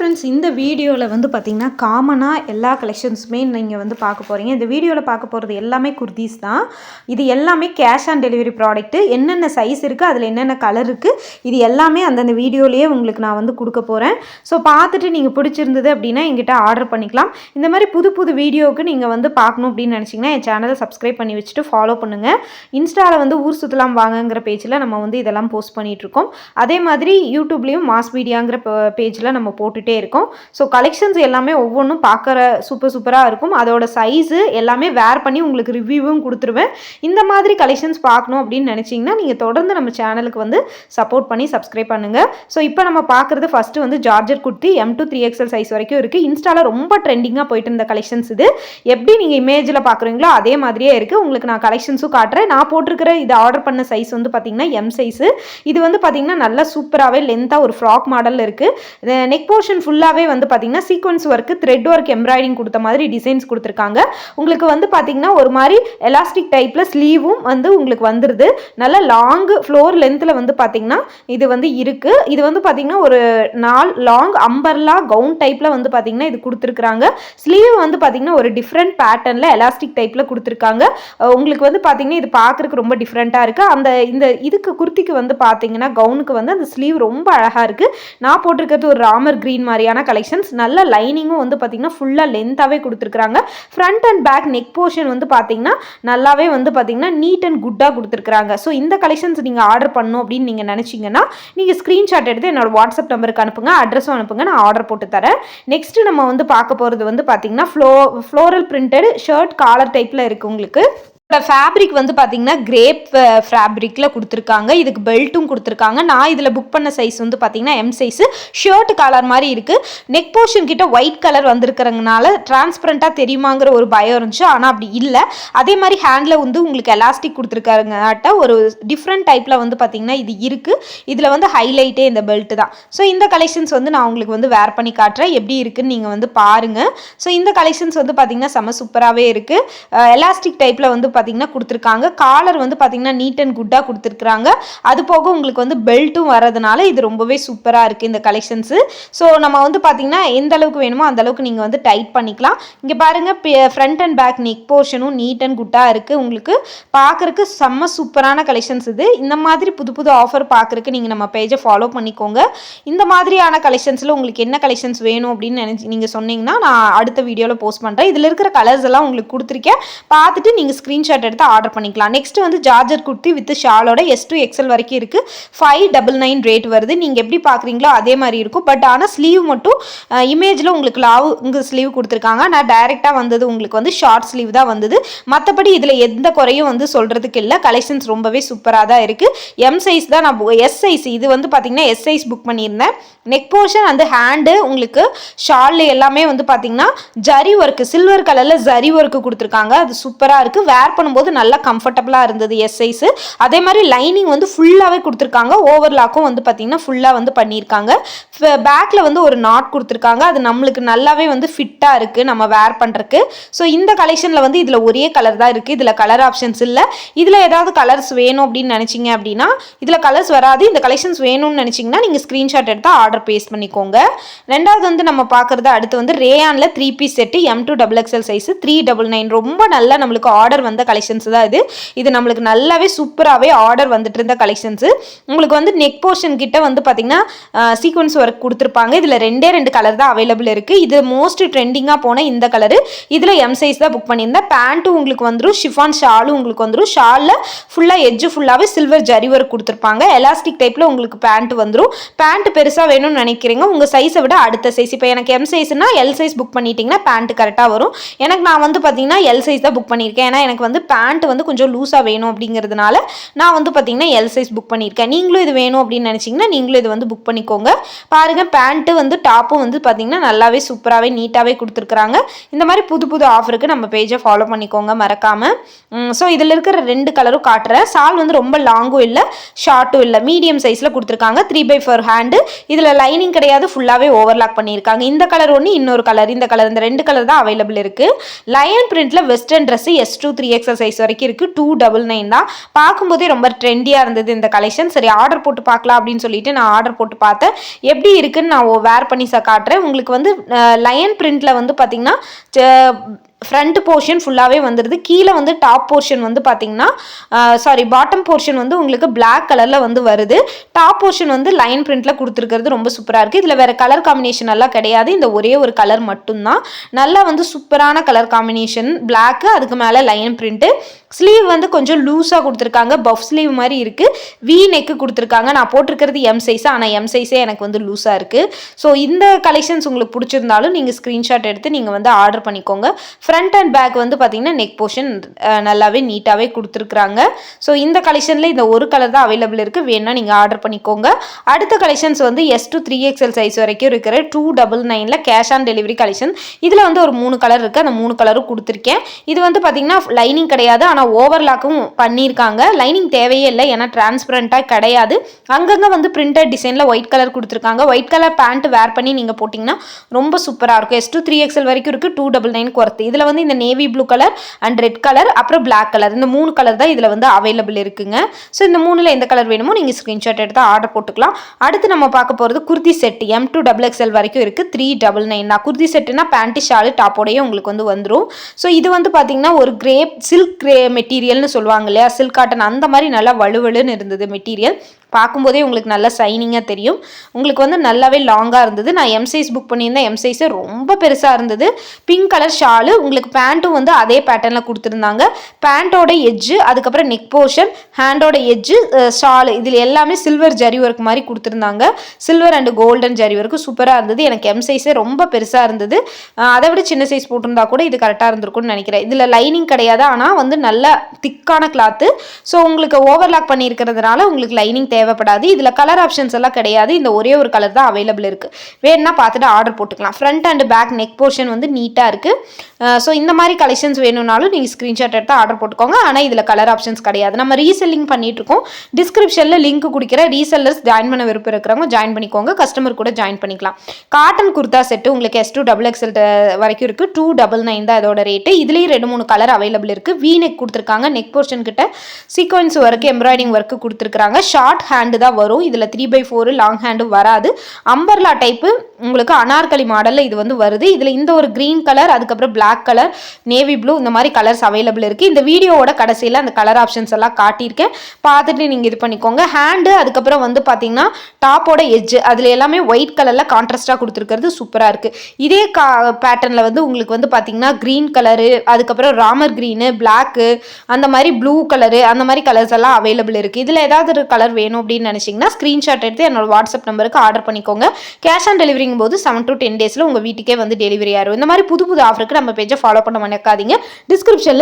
Friends இந்த வீடியோவில் வந்து பார்த்திங்கன்னா காமனாக எல்லா கலெக்ஷன்ஸுமே நீங்கள் வந்து பார்க்க போகிறீங்க இந்த வீடியோவில் பார்க்க போகிறது எல்லாமே குர்தீஸ் தான். இது எல்லாமே கேஷ் ஆன் டெலிவரி ப்ராடக்ட்டு என்னென்ன சைஸ் இருக்குது அதில் என்னென்ன கலர் இருக்குது இது எல்லாமே அந்தந்த வீடியோலேயே உங்களுக்கு நான் வந்து கொடுக்க போகிறேன் ஸோ பார்த்துட்டு நீங்கள் பிடிச்சிருந்தது அப்படின்னா எங்கிட்ட ஆர்டர் பண்ணிக்கலாம். இந்த மாதிரி புது புது வீடியோவுக்கு நீங்கள் வந்து பார்க்கணும் அப்படின்னு நினச்சிங்கன்னா என் சேனலை சப்ஸ்கிரைப் பண்ணி வச்சுட்டு ஃபாலோ பண்ணுங்கள் இன்ஸ்டாவில் வந்து ஊர் சுற்றலாம் வாங்கங்கிற பேஜில் நம்ம வந்து இதெல்லாம் போஸ்ட் பண்ணிகிட்ருக்கோம் அதே மாதிரி யூடியூப்லேயும் மாஸ் மீடியாங்கிற பேஜில் நம்ம போட்டுகிட்டே இருக்கும். ஸோ கலெக்ஷன்ஸ் எல்லாமே ஒவ்வொன்றும் பார்க்குற சூப்பர் சூப்பராக இருக்கும். அதோட சைஸு எல்லாமே வேர் பண்ணி உங்களுக்கு ரிவ்யூவும் கொடுத்துருவேன். இந்த மாதிரி கலெக்ஷன்ஸ் பார்க்கணும் அப்படின்னு நினச்சிங்கன்னா நீங்கள் தொடர்ந்து நம்ம சேனலுக்கு வந்து சப்போர்ட் பண்ணி சப்ஸ்கிரைப் பண்ணுங்கள் ஸோ இப்போ நம்ம பார்க்குறது ஃபஸ்ட்டு வந்து georgette kurti M to three XL size வரைக்கும் இருக்குது இன்ஸ்டாவில் ரொம்ப ட்ரெண்டிங்காக போயிட்டு இருந்த கலெக்ஷன்ஸ் இது. எப்படி நீங்கள் இமேஜில் பார்க்குறீங்களோ அதே மாதிரியே இருக்குது உங்களுக்கு நான் கலெக்ஷன்ஸும் காட்டுறேன். நான் போட்டிருக்கிற இது ஆர்டர் பண்ண சைஸ் வந்து பார்த்தீங்கன்னா எம் சைஸு இது வந்து பார்த்தீங்கன்னா நல்லா சூப்பராகவே லென்த்தாக ஒரு ஃப்ராக் மாடல் இருக்குது நெக் போர்ஷன் ஃபுல்லாகவே வந்து பார்த்தீங்கன்னா sequins work thread work embroidery கொடுத்த மாதிரி டிசைன்ஸ் கொடுத்துருக்காங்க. உங்களுக்கு வந்து பார்த்தீங்கன்னா ஒரு மாதிரி எலாஸ்டிக் டைப்பில் ஸ்லீவும் வந்து உங்களுக்கு வந்துடுது நல்ல லாங் ஃப்ளோர் லென்த்தில் வந்து பார்த்தீங்கன்னா இது வந்து இருக்குது இது வந்து பார்த்தீங்கன்னா ஒரு நால் லாங் அம்பர்லா கவுன் டைப்பில் வந்து பார்த்தீங்கன்னா இது கொடுத்துருக்குறாங்க. ஸ்லீவ் வந்து பார்த்தீங்கன்னா ஒரு டிஃப்ரெண்ட் பேட்டர்னில் எலாஸ்டிக் டைப்பில் கொடுத்துருக்காங்க. உங்களுக்கு வந்து பார்த்தீங்கன்னா இது பார்க்குறக்கு ரொம்ப டிஃப்ரெண்ட்டாக இருக்குது அந்த இந்த இதுக்கு குர்த்திக்கு வந்து பார்த்தீங்கன்னா கவுனுக்கு வந்து அந்த ஸ்லீவ் ரொம்ப அழகாக இருக்குது நான் போட்டிருக்கிறது ஒரு ராமர் க்ரீன் மாதிரியான கலெக்ஷன்ஸ் நல்ல லைனிங்கும் வந்து பார்த்திங்கன்னா ஃபுல்லாக லென்த்தாகவே கொடுத்துருக்குறாங்க. Front and back neck portion வந்து பார்த்திங்கன்னா நல்லாவே வந்து பார்த்திங்கன்னா நீட் அண்ட் குட்டாக கொடுத்துருக்குறாங்க. ஸோ இந்த கலெக்ஷன்ஸ் நீங்கள் ஆர்டர் பண்ணணும் அப்படின்னு நீங்கள் நினச்சிங்கன்னா நீங்கள் ஸ்க்ரீன்ஷாட் எடுத்து என்னோடய வாட்ஸ்அப் நம்பருக்கு அனுப்புங்க அட்ரஸும் அனுப்புங்க நான் ஆர்டர் போட்டு தரேன். நெக்ஸ்ட்டு நம்ம வந்து பார்க்க போகிறது வந்து பார்த்திங்கன்னா flow floral printed shirt collar டைப்பில் இருக்குது உங்களுக்கு. ஃபேப்ரிக் வந்து பார்த்தீங்கன்னா கிரேப் ஃபேப்ரிக்கில் கொடுத்துருக்காங்க. இதுக்கு பெல்ட்டும் கொடுத்துருக்காங்க. நான் இதில் புக் பண்ண சைஸ் வந்து பார்த்தீங்கன்னா எம் சைஸு ஷர்ட் காலர் மாதிரி இருக்குது நெக் போர்ஷன் கிட்ட ஒயிட் கலர் வந்திருக்கிறதுனால டிரான்ஸ்பரண்ட்டாக தெரியுமாங்கிற ஒரு பயம் இருந்துச்சு. ஆனால் அப்படி இல்லை. அதே மாதிரி ஹேண்டில் வந்து உங்களுக்கு எலாஸ்டிக் கொடுத்துருக்காருங்கட்ட ஒரு டிஃப்ரெண்ட் டைப்பில் வந்து பார்த்தீங்கன்னா இது இருக்குது இதில் வந்து ஹைலைட்டே இந்த பெல்ட் தான். ஸோ இந்த கலெக்ஷன்ஸ் வந்து நான் உங்களுக்கு வந்து வேர் பண்ணி காட்டுறேன். எப்படி இருக்குன்னு நீங்கள் வந்து பாருங்கள் ஸோ இந்த கலெக்ஷன்ஸ் வந்து பார்த்தீங்கன்னா செம சூப்பராகவே இருக்குது எலாஸ்டிக் டைப்பில் வந்து பார்த்தீங்கன்னா கொடுத்துருக்காங்க. காலர் வந்து பார்த்தீங்கன்னா நீட் அண்ட் குட்டாக கொடுத்துருக்குறாங்க. அது போக உங்களுக்கு வந்து பெல்ட்டும் வரதுனால இது ரொம்பவே சூப்பராக இருக்குது இந்த கலெக்ஷன்ஸு ஸோ நம்ம வந்து பார்த்தீங்கன்னா எந்த அளவுக்கு வேணுமோ அந்த அளவுக்கு நீங்கள் வந்து டைட் பண்ணிக்கலாம். இங்கே பாருங்கள் ஃப்ரண்ட் அண்ட் பேக் நெக் போர்ஷனும் நீட் அண்ட் குட்டாக இருக்குது உங்களுக்கு பார்க்குறக்கு செம்ம சூப்பரான கலெக்ஷன்ஸ் இது. இந்த மாதிரி புது புது ஆஃபர் பார்க்குறக்கு நீங்கள் நம்ம பேஜை ஃபாலோ பண்ணிக்கோங்க. இந்த மாதிரியான கலெக்ஷன்ஸில் உங்களுக்கு என்ன கலெக்ஷன்ஸ் வேணும் அப்படின்னு நினச்சி நீங்கள் சொன்னீங்கன்னா நான் அடுத்த வீடியோவில் போஸ்ட் பண்ணுறேன் இதில் இருக்கிற கலர்ஸ் எல்லாம் உங்களுக்கு கொடுத்துருக்கேன். பார்த்துட்டு நீங்கள் ஸ்க்ரீன்ஷாட் ஸ்க்ரீன்ஷாட் எடுத்து ஆர்டர் பண்ணிக்கலாம். நெக்ஸ்ட் வந்து ஜார்ஜர் குர்த்தி வித் ஷாலோட எஸ் டூ எக்ஸல் வரைக்கும் இருக்குது ஃபைவ் டபுள் நைன் ரேட் வருது. நீங்கள் எப்படி பார்க்குறீங்களோ அதே மாதிரி இருக்கும். பட் ஆனால் ஸ்லீவ் மட்டும் இமேஜில் உங்களுக்கு லாவ் இங்கே ஸ்லீவ் கொடுத்துருக்காங்க. நான் டைரெக்டாக வந்தது உங்களுக்கு வந்து ஷார்ட் ஸ்லீவ் தான் வந்தது. மற்றபடி இதில் எந்த குறையும் வந்து சொல்கிறதுக்கு இல்லை. கலெக்ஷன்ஸ் ரொம்பவே சூப்பராக தான் இருக்குது எம் சைஸ் தான் நான் எஸ் சைஸ் இது வந்து பார்த்தீங்கன்னா எஸ் சைஸ் புக் பண்ணியிருந்தேன். நெக் போர்ஷன் அந்த ஹேண்டு உங்களுக்கு ஷால் எல்லாமே வந்து பார்த்திங்கன்னா ஜரி ஒர்க்கு சில்வர் கலரில் ஜரி ஒர்க்கு கொடுத்துருக்காங்க. அது சூப்பராக இருக்குது வேர் பண்ணும்போது நல்லா கம்ஃபர்டபுளாக இருந்தது எஸ் சைஸு அதே மாதிரி லைனிங் வந்து ஃபுல்லாகவே கொடுத்துருக்காங்க. ஓவர்லாக்கும் வந்து பார்த்திங்கன்னா ஃபுல்லாக வந்து பண்ணியிருக்காங்க. பேக்கில் வந்து ஒரு நாட் கொடுத்துருக்காங்க. அது நம்மளுக்கு நல்லாவே வந்து ஃபிட்டாக இருக்குது நம்ம வேர் பண்ணுறக்கு ஸோ இந்த கலெக்ஷனில் வந்து இதில் ஒரே கலர் தான் இருக்குது இதில் கலர் ஆப்ஷன்ஸ் இல்லை. இதில் ஏதாவது கலர்ஸ் வேணும் அப்படின்னு நினச்சிங்க அப்படின்னா இதில் கலர்ஸ் வராது. இந்த கலெக்ஷன்ஸ் வேணும்னு நினச்சிங்கன்னா நீங்கள் ஸ்க்ரீன்ஷாட் எடுத்து ஆர்டர் பேஸ் பண்ணிக்கோங்க. ரெண்டாவது வந்து நம்ம பார்க்குறது அடுத்து வந்து ரேயானில் three piece set M to double XL size three double nine ரொம்ப நல்லா நம்மளுக்கு ஆர்டர் வந்து கலெக்ஷன்ஸ் தான் இது. இது நம்மளுக்கு நல்லாவே சூப்பராகவே ஆர்டர் வந்துட்டு இருந்த கலெக்ஷன்ஸு உங்களுக்கு வந்து நெக் போர்ஷன் கிட்ட வந்து பார்த்தீங்கன்னா சீக்வன்ஸ் ஒர்க் கொடுத்துருப்பாங்க. இதில் ரெண்டே ரெண்டு கலர் தான் அவைலபிள் இருக்குது இது மோஸ்ட் ட்ரெண்டிங்காக போன இந்த கலரு இதில் எம் சைஸ் தான் புக் பண்ணியிருந்தேன். பேண்ட்டும் உங்களுக்கு வந்துடும் ஷிஃபான் ஷாலும் உங்களுக்கு வந்துடும் ஷாலில் ஃபுல்லாக எஜ்ஜு ஃபுல்லாகவே சில்வர் ஜரி ஒர்க் கொடுத்துருப்பாங்க. எலாஸ்டிக் டைப்பில் உங்களுக்கு பேண்ட் வந்துடும் பேண்ட் பெருசாக வேணும்னு நினைக்கிறீங்க. உங்கள் சைஸை விட அடுத்த சைஸ் இப்போ எனக்கு எம் சைஸ்னால் எல் சைஸ் புக் பண்ணிட்டீங்கன்னா பேண்ட் கரெக்டாக வரும். எனக்கு நான் வந்து பார்த்தீங்கன்னா எல் சைஸ் தான் புக் பண்ணியிருக்கேன். ஏன்னா எனக்கு வந்து பேண்ட் வந்து கொஞ்சம் லூஸாக வேணும் அப்படிங்கிறதுனால நான் வந்து பார்த்தீங்கன்னா எல் சைஸ் புக் பண்ணியிருக்கேன். நீங்களும் இது வேணும் அப்படின்னு நினச்சிங்கன்னா நீங்களும் இது வந்து புக் பண்ணிக்கோங்க. பாருங்கள் பேண்ட்டு வந்து டாப்பும் வந்து பார்த்தீங்கன்னா நல்லாவே சூப்பராகவே நீட்டாகவே கொடுத்துருக்குறாங்க. இந்த மாதிரி புது புது ஆஃபருக்கு நம்ம பேஜை ஃபாலோ பண்ணிக்கோங்க மறக்காமல் ஸோ இதில் இருக்கிற ரெண்டு கலரும் காட்டுறேன். சால் வந்து ரொம்ப லாங்கும் இல்லை ஷார்ட்டும் இல்லை. மீடியம் சைஸில் கொடுத்துருக்காங்க. த்ரீ பை ஃபோர் ஹேண்டு இதில் லைனிங் கிடையாது ஃபுல்லாகவே ஓவர்லாக் பண்ணியிருக்காங்க. இந்த கலர் ஒன்று இன்னொரு கலர் இந்த கலர் இந்த ரெண்டு கலர் தான் அவைலபிள் இருக்குது lion பிரிண்ட்டில் western dress S to three X size வரைக்கும் இருக்குது டூ டபுள் நைன் தான். பார்க்கும்போதே ரொம்ப ட்ரெண்டியாக இருந்தது இந்த கலெக்ஷன் சரி ஆர்டர் போட்டு பார்க்கலாம் அப்படின்னு சொல்லிட்டு நான் ஆர்டர் போட்டு பார்த்தேன். எப்படி இருக்குன்னு நான் வேர் பண்ணி காட்டுறேன். உங்களுக்கு வந்து லயன் பிரிண்டில் வந்து பார்த்திங்கன்னா ஃப்ரண்ட் போர்ஷன் ஃபுல்லாகவே வந்துடுது கீழே வந்து டாப் போர்ஷன் வந்து பார்த்தீங்கன்னா சாரி பாட்டம் போர்ஷன் வந்து உங்களுக்கு பிளாக் கலரில் வந்து வருது. டாப் போர்ஷன் வந்து லைன் பிரிண்ட்டில் கொடுத்துருக்கிறது ரொம்ப சூப்பராக இருக்குது இதில் வேறு கலர் காம்பினேஷன் எல்லாம் கிடையாது. இந்த ஒரே ஒரு கலர் மட்டும்தான். நல்லா வந்து சூப்பரான கலர் காம்பினேஷன் பிளாக்கு அதுக்கு மேலே லைன் பிரிண்ட்டு ஸ்லீவ் வந்து கொஞ்சம் லூஸாக கொடுத்துருக்காங்க. பஃப் ஸ்லீவ் மாதிரி இருக்குது வி நெக்கு கொடுத்துருக்காங்க. நான் போட்டிருக்கிறது எம் சைஸ் ஆனால் எம் சைஸே எனக்கு வந்து லூஸாக இருக்குது ஸோ இந்த கலெக்ஷன்ஸ் உங்களுக்கு பிடிச்சிருந்தாலும் நீங்கள் ஸ்க்ரீன்ஷாட் எடுத்து நீங்கள் வந்து ஆர்டர் பண்ணிக்கோங்க. ஃப்ரண்ட் அண்ட் பேக் வந்து பார்த்தீங்கன்னா நெக் போர்ஷன் நல்லாவே நீட்டாகவே கொடுத்துருக்குறாங்க. ஸோ இந்த கலெக்ஷனில் இந்த ஒரு கலர் தான் அவைலபிள் இருக்குது வேணால் நீங்கள் ஆர்டர் பண்ணிக்கோங்க. அடுத்த கலெக்ஷன்ஸ் வந்து S to three XL size வரைக்கும் இருக்கிற டூ டபுள் நைனில் கேஷ் ஆன் டெலிவரி கலெக்ஷன் இதில் வந்து ஒரு மூணு கலர் இருக்குது அந்த மூணு கலரும் கொடுத்துருக்கேன். இது வந்து பார்த்தீங்கன்னா லைனிங் கிடையாது. ஆனால் ஓவர்லாக்கும் பண்ணியிருக்காங்க. லைனிங் தேவையே இல்லை. ஏன்னா டிரான்ஸ்பரண்ட்டாக கிடையாது. அங்கங்கே வந்து பிரிண்டட் டிசைனில் ஒயிட் கலர் கொடுத்துருக்காங்க. ஒயிட் கலர் பேண்ட் வேர் பண்ணி நீங்கள் போட்டிங்கன்னா ரொம்ப சூப்பராக இருக்கும். எஸ் டூ த்ரீ எக்ஸ்எல் வரைக்கும் இருக்குது டூ டபுள் நைன் ஒர்த்து இதில் வந்து இந்த navy blue colour and red colour அப்புறம் பிளாக் கலர் இந்த மூணு கலர் தான் இதில் வந்து அவைலபிள் இருக்குங்க. ஸோ இந்த மூணில் எந்த கலர் வேணுமோ நீங்கள் ஸ்க்ரீன்ஷாட் எடுத்து ஆர்டர் போட்டுக்கலாம். அடுத்து நம்ம பார்க்க போகிறது kurti set M to double XL வரைக்கும் இருக்குது த்ரீ டபுள் நைன் தான் குர்த்தி செட்டுனா பேண்ட்டு ஷாலு டாப்போடையே உங்களுக்கு வந்து வந்துடும் ஸோ இது வந்து பார்த்தீங்கன்னா ஒரு கிரேப் சில்க் கிரே மெட்டீரியல்னு சொல்லுவாங்க இல்லையா? சில்க் காட்டன் அந்த மாதிரி நல்லா வலுவலுன்னு இருந்தது மெட்டீரியல் பார்க்கும்போதே உங்களுக்கு நல்லா சைனிங்காக தெரியும். உங்களுக்கு வந்து நல்லாவே லாங்காக இருந்தது. நான் எம் சைஸ் புக் பண்ணியிருந்தேன். எம் சைஸே ரொம்ப பெருசாக இருந்தது. பிங்க் கலர் ஷாலு உங்களுக்கு பேண்ட்டும் வந்து அதே பேட்டர்னில் கொடுத்துருந்தாங்க. பேண்ட்டோட எஜ்ஜு அதுக்கப்புறம் நெக் போர்ஷன் ஹேண்டோட எஜ்ஜு ஷாலு இதில் எல்லாமே சில்வர் ஜரி ஒர்க் மாதிரி கொடுத்துருந்தாங்க. Silver and golden zari work சூப்பராக இருந்தது. எனக்கு எம் சைஸே ரொம்ப பெருசாக இருந்தது. அதை விட சின்ன சைஸ் போட்டிருந்தா கூட இது கரெக்டாக இருந்திருக்கும்னு நினைக்கிறேன். இதில் லைனிங் கிடையாது. ஆனால் வந்து நல்ல திக்கான கிளாத்து ஸோ உங்களுக்கு ஓவர்லாக் பண்ணியிருக்கிறதுனால உங்களுக்கு லைனிங் தேவை தேவைப்படாது. இதில் கலர் ஆப்ஷன்ஸ் எல்லாம் கிடையாது. இந்த ஒரே ஒரு கலர் தான் அவைலபிள் இருக்குது வேணுன்னா பார்த்துட்டு ஆர்டர் போட்டுக்கலாம். Front and back neck portion வந்து நீட்டாக இருக்குது ஸோ இந்த மாதிரி கலெக்ஷன்ஸ் வேணும்னாலும் நீங்கள் ஸ்க்ரீன்ஷாட் எடுத்து ஆர்டர் போட்டுக்கோங்க. ஆனால் இதில் கலர் ஆப்ஷன்ஸ் கிடையாது. நம்ம ரீசெல்லிங் பண்ணிகிட்ருக்கோம் இருக்கோம். டிஸ்கிரிப்ஷனில் லிங்க் குடிக்கிற ரீசெல்லர்ஸ் ஜாயின் பண்ண விருப்பம் இருக்கிறவங்க ஜாயின் பண்ணிக்கோங்க. கஸ்டமர் கூட ஜாயின் பண்ணிக்கலாம். காட்டன் குர்தா செட்டு உங்களுக்கு எஸ் டூ டபுள் எக்ஸ்எல் வரைக்கும் இருக்குது டூ டபுள் நைன் தான் இதோட ரேட்டு இதுலேயும் ரெண்டு மூணு கலர் அவைலபிள் இருக்குது வி நெக் கொடுத்துருக்காங்க. நெக் போர்ஷன் கிட்ட சீக்வன்ஸ் ஒர்க்கு எம்ப்ராய்டிங் ஒர்க்கு கொடுத்துருக்காங்க ஷார்ட் ஹேண்டு தான் வரும். இதில் three by four long hand வராது. அம்பர்லா டைப்பு உங்களுக்கு அனார்கலி மாடலில் இது வந்து வருது. இதில் இந்த ஒரு க்ரீன் கலர் அதுக்கப்புறம் பிளாக் கலர் நேவி ப்ளூ இந்த மாதிரி கலர்ஸ் அவைலபிள் இருக்குது இந்த வீடியோவோட கடைசியில் அந்த கலர் ஆப்ஷன்ஸ் எல்லாம் காட்டியிருக்கேன். பார்த்துட்டு நீங்கள் இது பண்ணிக்கோங்க. ஹேண்டு அதுக்கப்புறம் வந்து பார்த்தீங்கன்னா டாப்போட எஜ்ஜு அதில் எல்லாமே ஒயிட் கலரில் கான்ட்ராஸ்டாக கொடுத்துருக்கிறது சூப்பராக இருக்குது இதே கா பேட்டர்னில் வந்து உங்களுக்கு வந்து பார்த்தீங்கன்னா க்ரீன் கலரு அதுக்கப்புறம் ராமர் க்ரீனு பிளாக்கு அந்த மாதிரி ப்ளூ கலரு அந்த மாதிரி கலர்ஸ் எல்லாம் அவைலபிள் இருக்குது இதில் ஏதாவது ஒரு கலர் வேணும் அப்படின்னு நினச்சிங்கன்னா ஸ்க்ரீன்ஷாட் எடுத்து என்னோட வாட்ஸ்அப் நம்பருக்கு ஆர்டர் பண்ணிக்கோங்க. கேஷ் ஆன் டெலிவரிங் போது செவன் டு டென் டேஸில் உங்கள் வீட்டுக்கே வந்து டெலிவரி ஆகும் இந்த மாதிரி புது புது ஆஃபருக்கு நம்ம பேஜை ஃபாலோ பண்ண மறக்காதீங்க. டிஸ்கிரிப்ஷனில்